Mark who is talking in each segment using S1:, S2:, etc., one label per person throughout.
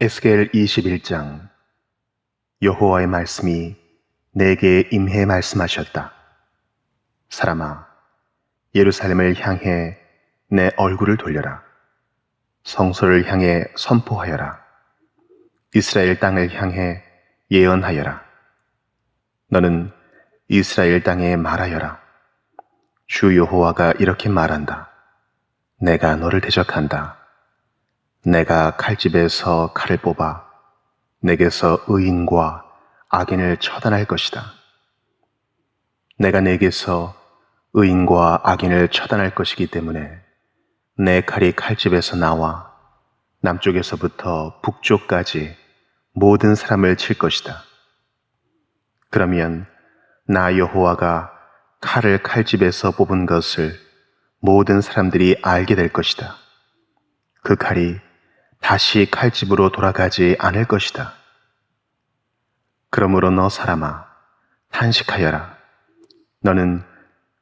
S1: 에스겔 21장 여호와의 말씀이 내게 임해 말씀하셨다. 사람아, 예루살렘을 향해 내 얼굴을 돌려라. 성소를 향해 선포하여라. 이스라엘 땅을 향해 예언하여라. 너는 이스라엘 땅에 말하여라. 주 여호와가 이렇게 말한다. 내가 너를 대적한다. 내가 칼집에서 칼을 뽑아 내게서 의인과 악인을 처단할 것이다. 내가 내게서 의인과 악인을 처단할 것이기 때문에 내 칼이 칼집에서 나와 남쪽에서부터 북쪽까지 모든 사람을 칠 것이다. 그러면 나 여호와가 칼을 칼집에서 뽑은 것을 모든 사람들이 알게 될 것이다. 그 칼이 다시 칼집으로 돌아가지 않을 것이다. 그러므로 너 사람아, 탄식하여라. 너는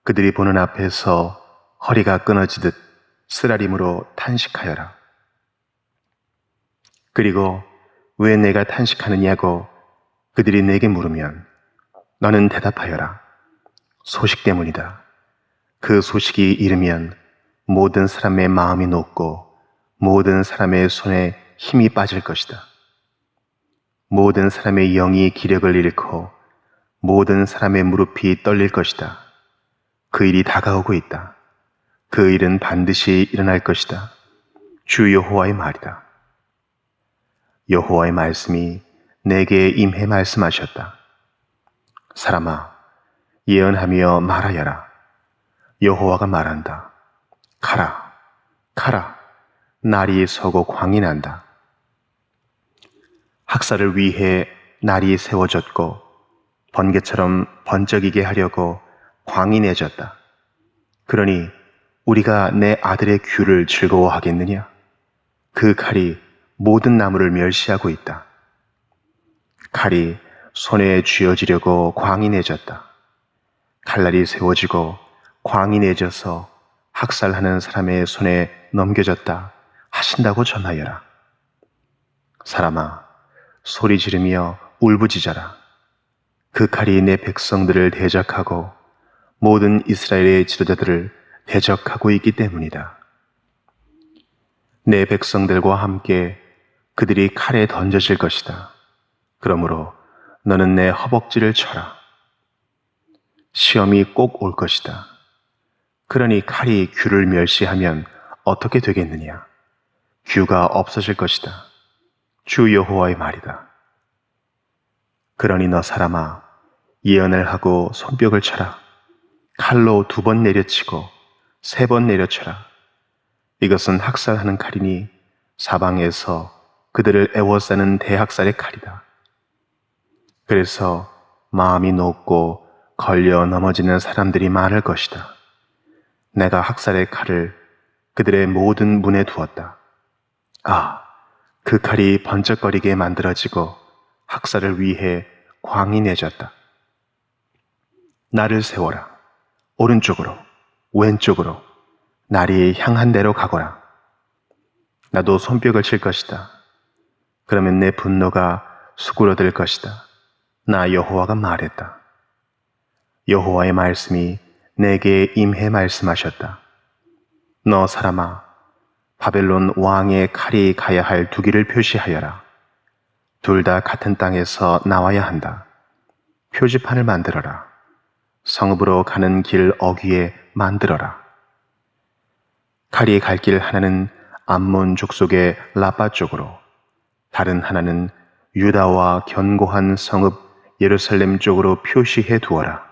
S1: 그들이 보는 앞에서 허리가 끊어지듯 쓰라림으로 탄식하여라. 그리고 왜 내가 탄식하느냐고 그들이 내게 물으면 너는 대답하여라. 소식 때문이다. 그 소식이 이르면 모든 사람의 마음이 높고 모든 사람의 손에 힘이 빠질 것이다. 모든 사람의 영이 기력을 잃고 모든 사람의 무릎이 떨릴 것이다. 그 일이 다가오고 있다. 그 일은 반드시 일어날 것이다. 주 여호와의 말이다. 여호와의 말씀이 내게 임해 말씀하셨다. 사람아, 예언하며 말하여라. 여호와가 말한다. 가라, 가라. 날이 서고 광이 난다. 학살을 위해 날이 세워졌고 번개처럼 번쩍이게 하려고 광이 내졌다. 그러니 우리가 내 아들의 귀를 즐거워하겠느냐? 그 칼이 모든 나무를 멸시하고 있다. 칼이 손에 쥐어지려고 광이 내졌다. 칼날이 세워지고 광이 내져서 학살하는 사람의 손에 넘겨졌다. 하신다고 전하여라. 사람아, 소리 지르며 울부짖어라. 그 칼이 내 백성들을 대적하고 모든 이스라엘의 지도자들을 대적하고 있기 때문이다. 내 백성들과 함께 그들이 칼에 던져질 것이다. 그러므로 너는 내 허벅지를 쳐라. 시험이 꼭 올 것이다. 그러니 칼이 귀를 멸시하면 어떻게 되겠느냐? 귀가 없어질 것이다. 주 여호와의 말이다. 그러니 너 사람아 예언을 하고 손뼉을 쳐라. 칼로 두 번 내려치고 세 번 내려쳐라. 이것은 학살하는 칼이니 사방에서 그들을 애워싸는 대학살의 칼이다. 그래서 마음이 높고 걸려 넘어지는 사람들이 많을 것이다. 내가 학살의 칼을 그들의 모든 문에 두었다. 아, 그 칼이 번쩍거리게 만들어지고 학살을 위해 광이 내졌다. 나를 세워라. 오른쪽으로, 왼쪽으로, 날이 향한 대로 가거라. 나도 손뼉을 칠 것이다. 그러면 내 분노가 수그러들 것이다. 나 여호와가 말했다. 여호와의 말씀이 내게 임해 말씀하셨다. 너 사람아, 바벨론 왕의 칼이 가야 할 두 길을 표시하여라. 둘 다 같은 땅에서 나와야 한다. 표지판을 만들어라. 성읍으로 가는 길 어귀에 만들어라. 칼이 갈 길 하나는 암몬 족속의 라빠 쪽으로, 다른 하나는 유다와 견고한 성읍 예루살렘 쪽으로 표시해 두어라.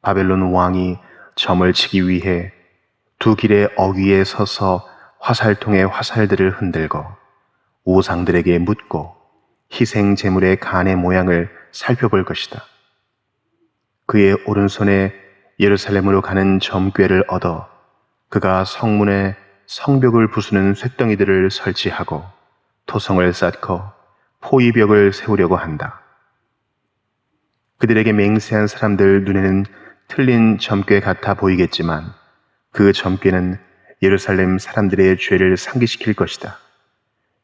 S1: 바벨론 왕이 점을 치기 위해 두 길의 어귀에 서서 화살통의 화살들을 흔들고 우상들에게 묻고 희생 제물의 간의 모양을 살펴볼 것이다. 그의 오른손에 예루살렘으로 가는 점괘를 얻어 그가 성문에 성벽을 부수는 쇳덩이들을 설치하고 토성을 쌓고 포위벽을 세우려고 한다. 그들에게 맹세한 사람들 눈에는 틀린 점괘 같아 보이겠지만 그 점괘는 예루살렘 사람들의 죄를 상기시킬 것이다.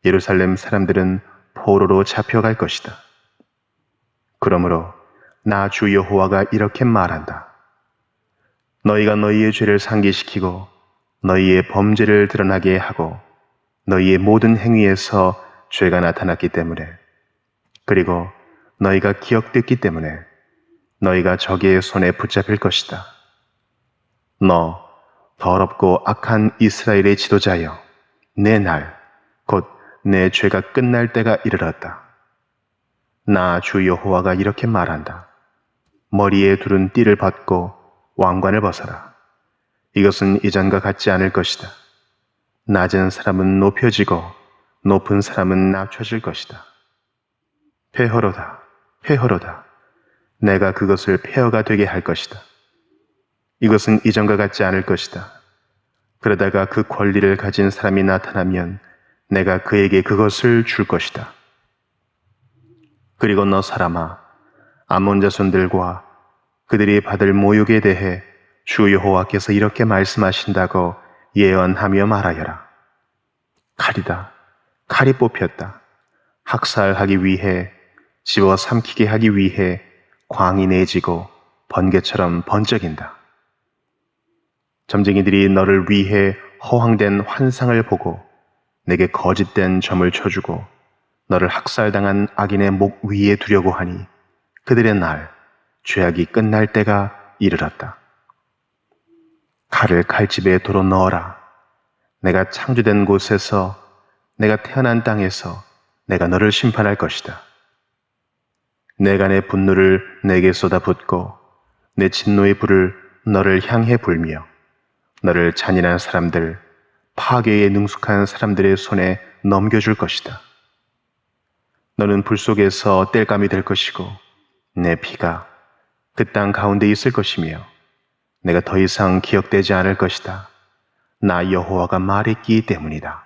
S1: 예루살렘 사람들은 포로로 잡혀갈 것이다. 그러므로 나 주 여호와가 이렇게 말한다. 너희가 너희의 죄를 상기시키고 너희의 범죄를 드러나게 하고 너희의 모든 행위에서 죄가 나타났기 때문에 그리고 너희가 기억됐기 때문에 너희가 적의 손에 붙잡힐 것이다. 너 더럽고 악한 이스라엘의 지도자여 내 날 곧 내 죄가 끝날 때가 이르렀다. 나 주 여호와가 이렇게 말한다. 머리에 두른 띠를 벗고 왕관을 벗어라. 이것은 이전과 같지 않을 것이다. 낮은 사람은 높여지고 높은 사람은 낮춰질 것이다. 폐허로다, 폐허로다. 내가 그것을 폐허가 되게 할 것이다. 이것은 이전과 같지 않을 것이다. 그러다가 그 권리를 가진 사람이 나타나면 내가 그에게 그것을 줄 것이다. 그리고 너 사람아, 아몬 자손들과 그들이 받을 모욕에 대해 주 여호와께서 이렇게 말씀하신다고 예언하며 말하여라. 칼이다. 칼이 뽑혔다. 학살하기 위해 집어 삼키게 하기 위해 광이 내지고 번개처럼 번쩍인다. 점쟁이들이 너를 위해 허황된 환상을 보고 내게 거짓된 점을 쳐주고 너를 학살당한 악인의 목 위에 두려고 하니 그들의 날 죄악이 끝날 때가 이르렀다. 칼을 칼집에 도로 넣어라. 내가 창조된 곳에서 내가 태어난 땅에서 내가 너를 심판할 것이다. 내가 내 분노를 내게 쏟아붓고 내 진노의 불을 너를 향해 불며 너를 잔인한 사람들, 파괴에 능숙한 사람들의 손에 넘겨줄 것이다. 너는 불 속에서 땔감이 될 것이고 내 피가 그 땅 가운데 있을 것이며 내가 더 이상 기억되지 않을 것이다. 나 여호와가 말했기 때문이다.